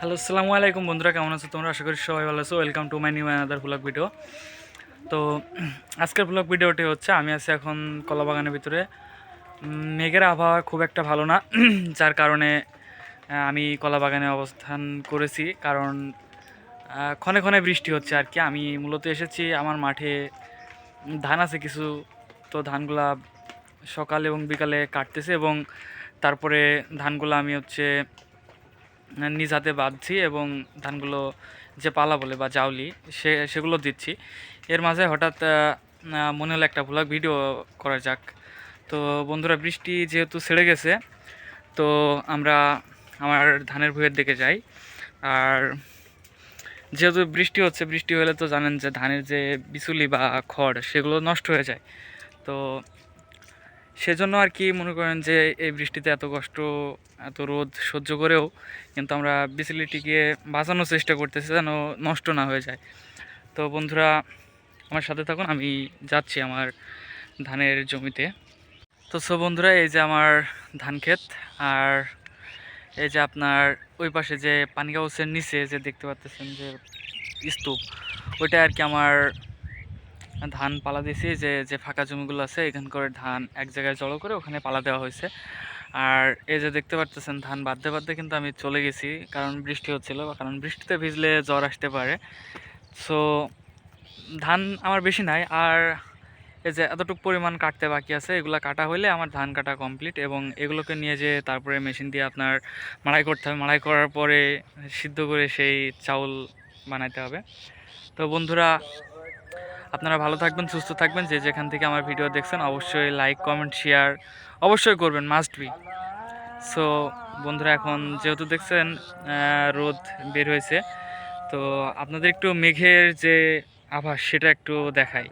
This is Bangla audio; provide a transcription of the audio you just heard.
হ্যালো, আসসালামু আলাইকুম বন্ধুরা, কেমন আছো তোমরা? আশা করি সবাই ভালো আছো। Welcome to my new another blog video তো, আজকের ব্লগ ভিডিওটি হচ্ছে, আমি আছি এখন কলাবাগানের ভিতরে। মেঘের আবহাওয়া খুব একটা ভালো না, যার কারণে আমি কলাবাগানে অবস্থান করেছি। কারণ ক্ষণে ক্ষণে বৃষ্টি হচ্ছে আর কি। আমি মূলত এসেছি আমার মাঠে, ধান আছে কিছু, তো ধানগুলা সকাল এবং বিকালে কাটতেছে এবং তারপরে ধানগুলো আমি হচ্ছে নিজ হাতে বাঁধছি এবং ধানগুলো যে পালা বলে বা জাউলি, সে, সেগুলো দিচ্ছি। এর মাঝে হঠাৎ মনে হলো একটা ভ্লগ ভিডিও করা যাক। তো বন্ধুরা, বৃষ্টি যেহেতু ছেড়ে গেছে, তো আমরা আমার ধানের ভুঁয়ের দিকে যাই। আর যেহেতু বৃষ্টি হচ্ছে, বৃষ্টি হলে তো জানেন যে ধানের যে বিচুলি বা খড়, সেগুলো নষ্ট হয়ে যায়। তো সেজন্য আর কি মনে করেন যে এই বৃষ্টিতে এত কষ্ট, এত রোদ সহ্য করেও কিন্তু আমরা বিসিলিটিকে বাঁচানোর চেষ্টা করতেছি যেন নষ্ট না হয়ে যায়। তো বন্ধুরা, আমার সাথে থাকুন, আমি যাচ্ছি আমার ধানের জমিতে। তো সো বন্ধুরা, এই যে আমার ধান ক্ষেত আর এই যে আপনার ওই পাশে যে পানি কাগজের নিচে যে দেখতে পাচ্ছেন যে স্তূপ, ওইটা আর কি আমার ধান পালা দিয়েছি, যে যে ফাঁকা জমিগুলো আছে এখানকার ধান এক জায়গায় জড়ো করে ওখানে পালা দেওয়া হয়েছে। আর এই যে দেখতে পাচ্ছেন ধান বাঁধতে বাঁধতে কিন্তু আমি চলে গেছি, কারণ বৃষ্টি হচ্ছিল, কারণ বৃষ্টিতে ভিজলে জ্বর আসতে পারে। সো ধান আমার বেশি নাই, আর এই যে এতটুকু পরিমাণ কাটতে বাকি আছে, এগুলো কাটা হলে আমার ধান কাটা কমপ্লিট এবং এগুলোকে নিয়ে যে তারপরে মেশিন দিয়ে আপনার মাড়াই করতে হবে, মাড়াই করার পরে সিদ্ধ করে সেই চাউল বানাইতে হবে। তো বন্ধুরা আপনারা ভালো থাকবেন, সুস্থ থাকবেন। যে যেখান থেকে আমার ভিডিও দেখছেন, অবশ্যই লাইক কমেন্ট শেয়ার অবশ্যই করবেন মাস্ট বি সো বন্ধুরা, এখন যেহেতু দেখছেন রোদ বের হয়েছে, তো আপনাদের একটু মেঘের যে আভাস, সেটা একটু দেখাই।